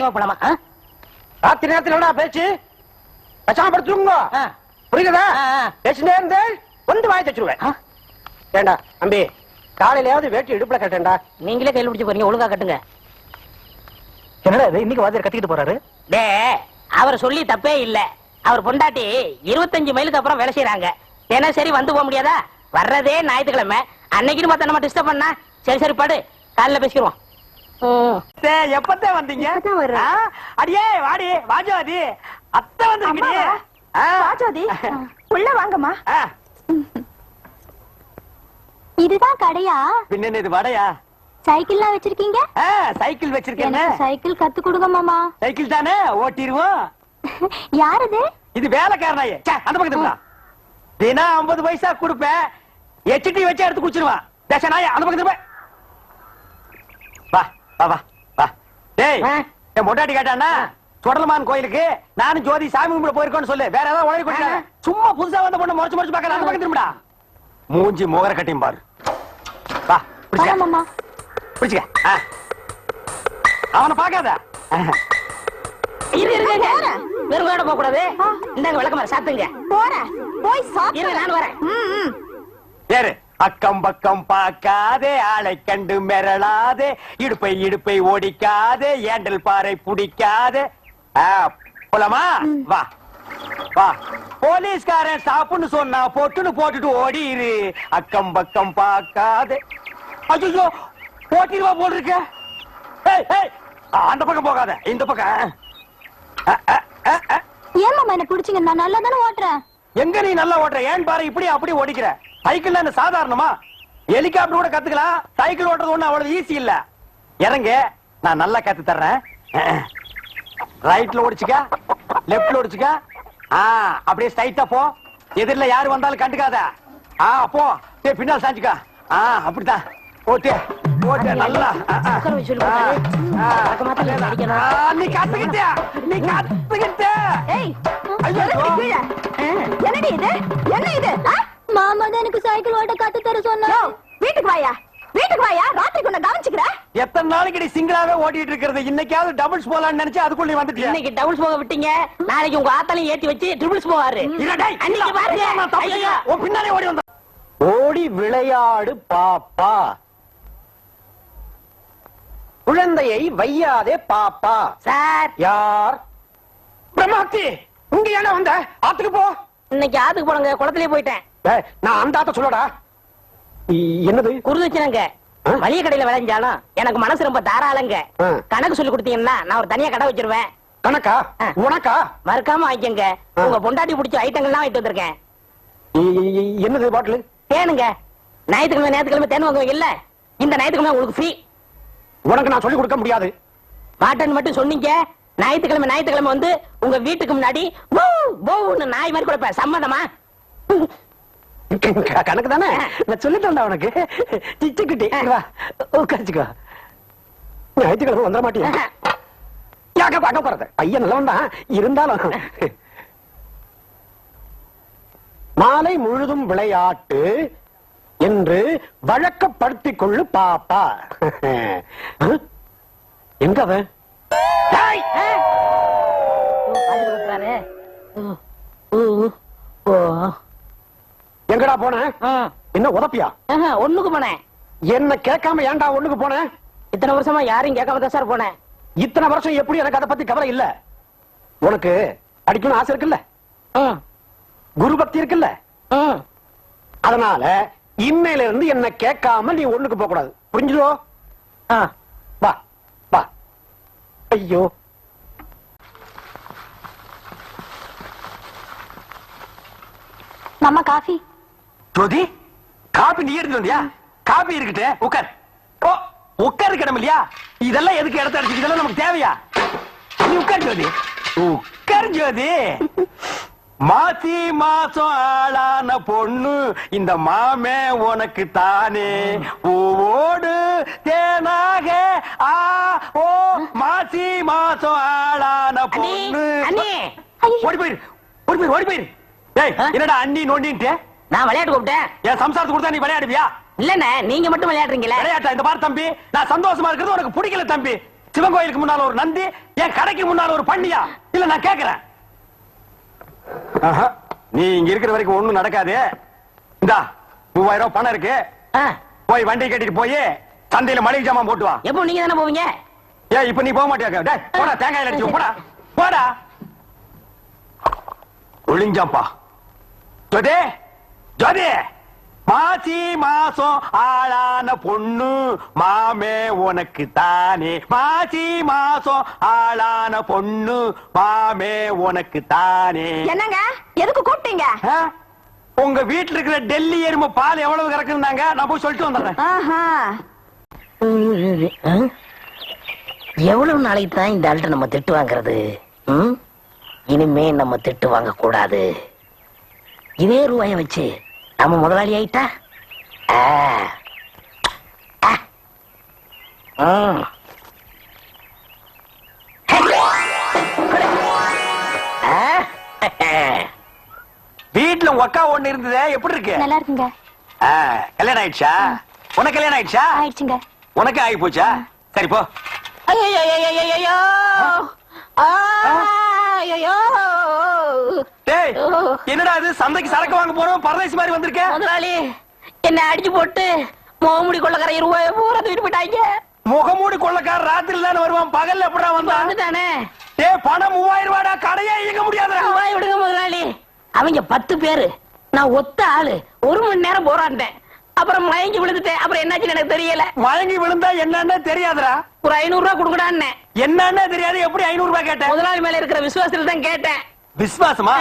மெதுவா போலாமா? ஆ? ராத்திரி நேரத்துல என்னடா பேச்சு? பேசாம படுத்துருங்க ஆ. புரியுதா? ஆ, ஆ. பேசினே இருந்து வந்து வாய் தச்சுருவேன் ஆ? ஏண்டா தம்பி காலையிலயாவது வேட்டி இடுப்புல கட்டேன்டா நீங்களே கையில் பிடிச்சு போறீங்க ஒழுங்கா கட்டுங்க. என்னடா இது இன்னைக்கு வாத்தியார் கத்திக்கிட்டு போறாரு? டே அவர் சொல்லி தப்பே இல்ல. அவர் பொண்டாட்டி இருபத்தஞ்சு மைலுக்கு அப்புறம் வேலை செய்யறாங்க தினசரி வந்து போக முடியாதா? வர்றதே ஞாயிற்றுக்கிழமை. அன்னைக்குன்னு பார்த்தா நம்ம டிஸ்டர்ப் பண்ணா? சரி சரி படு. காலைல பேசிக்கிறோம் ம். எப்பத்தே வந்தீங்க? அடியே வாடி வாஜாதி. அத்தை வந்திருக்கீங்க? ராஜாதி உள்ள வாங்கம்மா. இதுதான் கடையா? பின்ன இது வடையா? சைக்கிள்லாம் வச்சிருக்கீங்க? சைக்கிள் வச்சிருக்கேன் சைக்கிள் கத்து கொடுங்க மாமா. சைக்கிள் தானே? ஓட்டிடுவோம். யார் இது இது வேலைக்காரனாயே. அந்த பக்கத்துல வா. தினம் ஐம்பது பைசா கொடுப்பேன். எச்டி வச்சு எடுத்து குடிச்சிருவான் தேச நாய அந்த பக்கத்துல வா. வா வா வா. டேய் ஆ. என் மொட்டாட்டி கேட்டானா சுடலமான் கோயிலுக்கு நானும் ஜோதி சாமி கும்பிட போயிருக்கோன்னு சொல்லு. வேற ஏதாவது உழைய கொண்டு. சும்மா புதுசா வந்த பொண்ணு முறைச்சு முறைச்சு பார்க்கற அந்த பக்கம் திரும்படா. மூஞ்சி முகர கட்டியும் பாரு. வா வா பிடிச்சுக்க மாமா. பிடிச்சுக்க. ஆ. அவனை பார்க்காத. ஆ. இரு இருங்க. வெறும் போக கூடாது. இந்தாங்க விளக்கமாறு சாப்பிட்டுங்க. போறேன். போய் இரு நான் வரேன். ஏறு. அக்கம் பக்கம் பார்க்காதே ஆளை கண்டு மிரளாதே இடுப்பை இடுப்பை ஓடிக்காதே ஏண்டல் பாறை புடிக்காதே. போலாமா? வா. வா. போலீஸ்காரன் சாப்புன்னு சொன்னா பொட்டுன்னு போட்டுட்டு ஓடிரு. அக்கம் பக்கம் பார்க்காதே. ஐயோ போட்டிருவா ஏய், அந்த பக்கம் போகாத. இந்த பக்கம். ஏன் மாமா என்ன பிடிச்சிங்க? நான் நல்லா தானே ஓட்டுறேன். எங்க நீ நல்லா ஓட்டுற? ஏன் பாரு இப்படி அப்படி ஓடிக்கிற? சைக்கிள் என்ன சாதாரணமா? ஹெலிகாப்டர் கூட கத்துக்கலாம். சைக்கிள் ஓட்டுறது ஒண்ணு அவ்வளவு ஈஸி இல்ல. இறங்க. நான் நல்லா கத்து தர்றேன். ரைட்ல ஓடிச்சுக்க. லெப்ட்ல ஓடிச்சுக்க. ஆ அப்படியே ஸ்ட்ரைட்டா போ. எதிரில யாரு வந்தாலும் கண்டுக்காத. ஆ போ. டேய் பின்னால் சாஞ்சுக்க. ஆ அப்படிதான் ஓட்டு ஓட்டு நல்லா. நீ கத்துக்கிட்ட. நீ கத்துக்கிட்ட. என்னடி இது? என்ன இது? மாமா தான் எனக்கு சைக்கிள் ஓட்ட கத்து தர சொன்னா வீட்டுக்கு வாயா? வீட்டுக்கு வாயா? ராத்திரி கொண்டு கவனிச்சுக்கிற? எத்தனை நாளைக்கு நீ சிங்கிளாவே ஓட்டிட்டு இருக்கிறது? இன்னைக்காவது டபுள்ஸ் போலாம்னு நினைச்சு அதுக்குள்ள நீ வந்துட்டியா? இன்னைக்கு டபுள்ஸ் போக விட்டீங்க. நாளைக்கு உங்க ஆத்தாலையும் ஏத்தி வச்சு ட்ரிபிள்ஸ் போவாரு. அன்னைக்கு பாருங்க. பின்னாலே ஓடி வந்தான். ஓடி விளையாடு பாப்பா. குழந்தையை வையாதே பாப்பா. சார். யார்? பிரம்மாத்தி இங்க ஏன வந்த? ஆத்துக்கு போ. இன்னைக்கு ஆத்துக்கு போனங்க குளத்திலே போயிட்டேன். நான் அந்த ஆத்த சொல்லடா. என்னது? குருதட்சணைங்க? மளிகை கடையில விளைஞ்சாலும் எனக்கு மனசு ரொம்ப தாராளங்க. கணக்கு சொல்லி கொடுத்தீங்கன்னா நான் ஒரு தனியா கடை வச்சிருவேன். கணக்கா. உனக்கா? மறக்காம வாங்கிக்கங்க. உங்க பொண்டாட்டி பிடிச்ச ஐட்டங்கள்லாம் வாங்கிட்டு வந்திருக்கேன். என்னது பாட்டில்? தேனுங்க. ஞாயிற்றுக்கிழமை ஞாயிற்றுக்கிழமை தேன் வாங்குவீங்க இல்ல? இந்த ஞாயிற்றுக்கிழமை உங்களுக்கு ஃப்ரீ உனக்கு நான் சொல்லி கொடுக்க முடியாது. மாட்டன் மட்டும் சொன்னீங்க. ஞாயிற்றுக்கிழமை ஞாயிற்றுக்கிழமை வந்து உங்க வீட்டுக்கு முன்னாடி நாய் மாதிரி கொடுப்பேன். சம்மதமா கணக்கு தானே? நான் சொல்லிட்டேன்டா உனக்கு. சிச்சுக்குட்டி வா. உட்காந்துக்கோ ஞாயிற்றுக்கிழமை வந்துட மாட்டியா? யாக்க பார்க்க போறது பையன் நல்லவன் தான். இருந்தாலும். மாலை முழுதும் விளையாட்டு என்று வழக்கப்படுத்திக் கொள்ளு பாப்பா? எங்க அவன்? டேய்! எங்கடா போன? என்ன உதப்பியா? ஒண்ணுக்கு போனேன். என்ன கேட்காம ஏன்டா ஒண்ணுக்கு போன? இத்தனை வருஷமா யாரையும் கேட்காம தான் சார் போனேன். இத்தனை வருஷம் எப்படி எனக்கு அதை பத்தி கவலை இல்ல. உனக்கு படிக்கணும் ஆசை இருக்குல்ல? குரு பக்தி இருக்குல்ல. அதனால இன்னையில இருந்து என்ன கேட்காம நீ ஒண்ணுக்கு போக கூடாது. புரிஞ்சுதோ? ஆ. வா வா. ஐயோ. மாமா காஃபி? ஜோதி காபி நீ எடுத்து வந்தியா? காபி இருக்கட்டு உட்கார் ஓ உட்கார் கிடம் இல்லையா இதெல்லாம் எதுக்கு இடத்த அடிச்சு இதெல்லாம் நமக்கு தேவையா? நீ உட்கார் ஜோதி. உட்கார் ஜோதி. மாசி மாசம் ஆளான பொண்ணு இந்த மாமே உனக்கு தானே. பூவோடு தேனாக ஆ ஓ மாசி மாசம் ஆளான பொண்ணு. ஓடி போயிரு ஓடி போயிரு ஓடி போயிரு? என்னடா அண்ணி நோண்டின்ட்டு? நான் விளையாட்டு கூப்பிட்டேன். என் சம்சாரத்துக்கு கொடுத்தா நீ விளையாடுவியா? இல்லண்ணே நீங்க மட்டும் விளையாடுறீங்களே. விளையாட்டா இந்த பாரு தம்பி? நான் சந்தோஷமா இருக்கிறது உனக்கு பிடிக்கல தம்பி. சிவன் கோயிலுக்கு முன்னால ஒரு நந்தி என் கடைக்கு முன்னால ஒரு பண்ணியா? இல்ல நான் கேக்குறேன். ஆஹா, நீ இங்க இருக்கிற வரைக்கும் ஒண்ணும் நடக்காது. இந்தா மூவாயிரம் ரூபாய் பணம் இருக்கு. போய் வண்டி கட்டிட்டு போய் சந்தையில மளிகை ஜாமான் போட்டு வா. எப்போ நீங்க தானே போவீங்க? ஏய் இப்ப நீ போக மாட்டியா? டேய் போடா தேங்காய் அடிச்சு போடா. போடா. ஒளிஞ்சாப்பா. ஜோதி ஜோதி! மாசி மாசம் ஆளான பொண்ணு மாமே உனக்கு தானே. மாசி மாசம் ஆளான பொண்ணு மாமே உனக்கு தானே. என்னங்க? எதுக்கு கூப்பிட்டீங்க? உங்க வீட்டுல இருக்கிற டெல்லி எருமை பால் எவ்வளவு கறக்குறாங்க நான் போய் சொல்லிட்டு வந்துடுறேன்? எவ்வளவு நாளைக்கு தான் இந்த ஆள்கிட்ட நம்ம திட்டு வாங்குறது? ம்? இனிமே நம்ம திட்டு வாங்க கூடாது இதே ரூபாய வச்சு நம்ம முதலாளி ஆயிட்டா. வீட்டுல அக்கா ஒண்ணு இருந்ததே எப்படி இருக்கு? நல்லா இருக்குங்க. கல்யாணம் ஆயிடுச்சா? உனக்கு கல்யாணம் ஆயிடுச்சா? ஆயிடுச்சுங்க. உனக்கு ஆகி போச்சா? சரி போ. ஐயையையையையோ. டேய் என்னடா இது? சந்தைக்கு சரக்கு வாங்க போறோம் பரதேசி மாதிரி வந்திருக்க. முதலாளி என்ன அடிச்சு போட்டு முகமுடி கொள்ளக்கார ரூபாய் பூரா தூக்கிட்டு போயிட்டாங்க. முகமூடி கொள்ளக்கார ராத்திரி தானே வருவான்? பகல்ல எப்படா வந்தான்? வந்துட்டானே. டேய் பணம் மூவாயிரம் ரூபாடா கடையே இயங்க முடியாதுடா. விடுங்க முதலாளி. அவங்க பத்து பேரு. நான் ஒத்த ஆளு. ஒரு மணி நேரம் போராண்டேன் அப்புறம் மயங்கி விழுந்துட்டேன். அப்புறம் என்னாச்சுன்னு எனக்கு தெரியல. மயங்கி விழுந்தா என்னன்னு தெரியாதுடா. ஒரு ஐநூறு ரூபாய் கொடுக்கடான்னு என்னன்னு தெரியாது எப்படி ஐநூறு ரூபாய் கேட்டேன் முதலாளி மேல இருக்கிற விசுவாசத்துல தான் கேட்டேன். விசுவாசமா?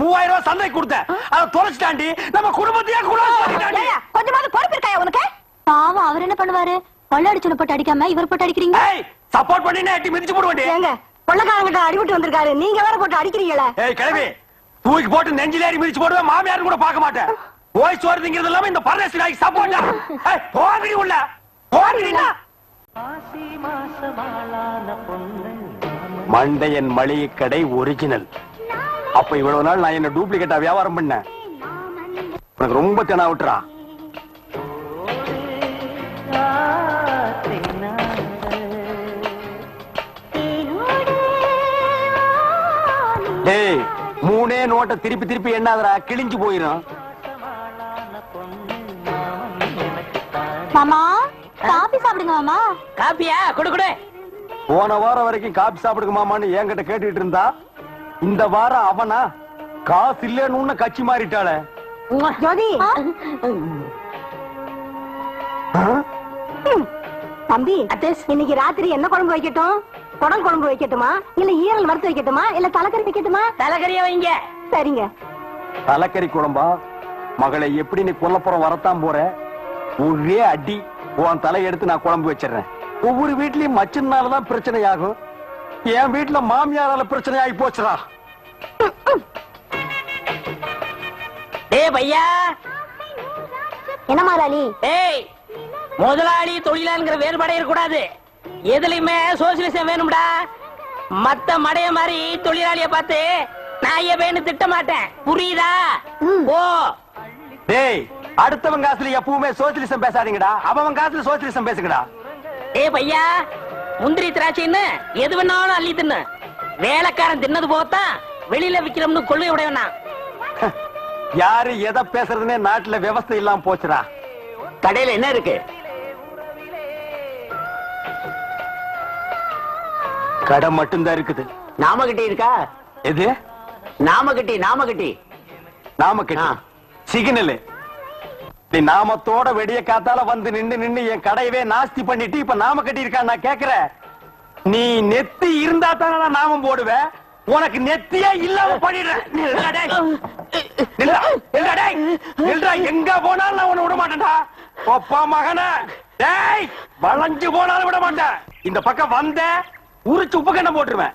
மூவாயிரம் ரூபாய் சந்தைக்கு கொடுத்தேன். அதை தொலைச்சிட்டாண்டி. நம்ம குடும்பத்தையே கொஞ்சமாவது பொறுப்பு இருக்காயா உனக்கு? பாவம் அவர் என்ன பண்ணுவாரு? கொள்ளடிச்சுன போட்டு அடிக்காம இவர் போட்டு அடிக்கிறீங்க? சப்போர்ட் பண்ணி எட்டி மிதிச்சு போடுவேண்டி ஏங்க கொள்ளக்காரங்கிட்ட அடிபட்டு வந்திருக்காரு. நீங்க வேற போட்டு அடிக்கிறீங்களே. ஏய் கிளவி தூக்கி போட்டு நெஞ்சில ஏறி மிதிச்சு போடுவேன் மாமியாரும் கூட பார்க்க மாட்டேன். போய் சோறுங்கிறது இல்லாம இந்த பரதேசி நாய்க்கு சப்போர்ட்டா ஏய் போகடி உள்ள போகடினா மண்டையன் மளிகை கடை ஒரிஜினல் அப்ப இவ்வளவு நாள் நான் என்ன டூப்ளிகேட்டா வியாபாரம் பண்ணேன்? உனக்கு ரொம்ப தெனா விட்டுறா மூணே நோட்டை திருப்பி திருப்பி எண்ணாதடா கிழிஞ்சு போயிரும். மாமா காபி சாப்பிடுங்க மாமா. காப்பியா கொடு கொடு. போன வாரம் வரைக்கும் காபி சாப்பிடுங்க மாமான்னு என்கிட்ட கேட்டுட்டு இருந்தா? இந்த வாரம் அவனா? காசு இல்லன்னு கட்சி மாறிட்டாளே. ஜோதி? தம்பி இன்னைக்கு ராத்திரி என்ன குழம்பு வைக்கட்டும்? குடம் குழம்பு வைக்கட்டுமா? இல்ல ஈரல் வறுத்து வைக்கட்டுமா? இல்ல தலைக்கறி வைக்கட்டுமா? தலைகறிய வைங்க. சரிங்க. தலைக்கறி குழம்பா? மகளை எப்படி நீ கொல்லப்புறம் வரத்தான் போற? ஒரே அடி. உன் தலை எடுத்து நான் குழம்பு வச்சிடுறேன். ஒவ்வொரு வீட்லயும் மச்சனாலதான் பிரச்சனை ஆகும் என் வீட்டுல மாமியாரால பிரச்சனை ஆகி போச்சுடா. டேய் பையா. என்ன மாலாளி டேய் முதலாளி தொழிலாளிங்கிற வேறுபாடே இருக்கக்கூடாது. எதுலயுமே சோசியலிசம் வேணும்டா. மத்த மடைய மாதிரி தொழிலாளிய பார்த்து நான் ஏன்னு திட்ட மாட்டேன் புரியுதா. ஓ டேய் அடுத்தவன் காசுல எப்பவுமே சோசியலிசம் பேசாதீங்கடா. அவன் காசுல சோசியலிசம் பேசுங்கடா. ஏய் பையா முந்திரி திராட்சைன்னு எது வேணாலும் அள்ளி தின்னு. வேலைக்காரன் தின்னது போத்தான் வெளியில விக்கிறோம்னு கொள்ளை உடையவனா யாரு எதை பேசுறதுன்னே நாட்டுல விவசாயம் இல்லாம போச்சுடா. கடையில என்ன இருக்கு? கடை மட்டும்தான் இருக்குது. நாமகட்டி இருக்கா? எது? நாமகட்டி நாமகட்டி. நாம கட்டி. சிக்னல். நீ நாமத்தோட வெடிய காத்தால வந்து நின்னு நின்னு என் கடையவே நாஸ்தி பண்ணிட்டு இப்ப நாம கட்டி இருக்கா நான் கேக்குறேன். நீ நெத்தி இருந்தா தானே நாமம் போடுவேன் உனக்கு நெத்தியே இல்லாம பண்ணிடுறேன். எங்க போனாலும் நான் உன்னை விட மாட்டேன்டா ஒப்பா மகன. டேய். வளைஞ்சு போனாலும் விட மாட்டேன் இந்த பக்கம் வந்த உரிச்சு உப்பு போட்டுருவேன்.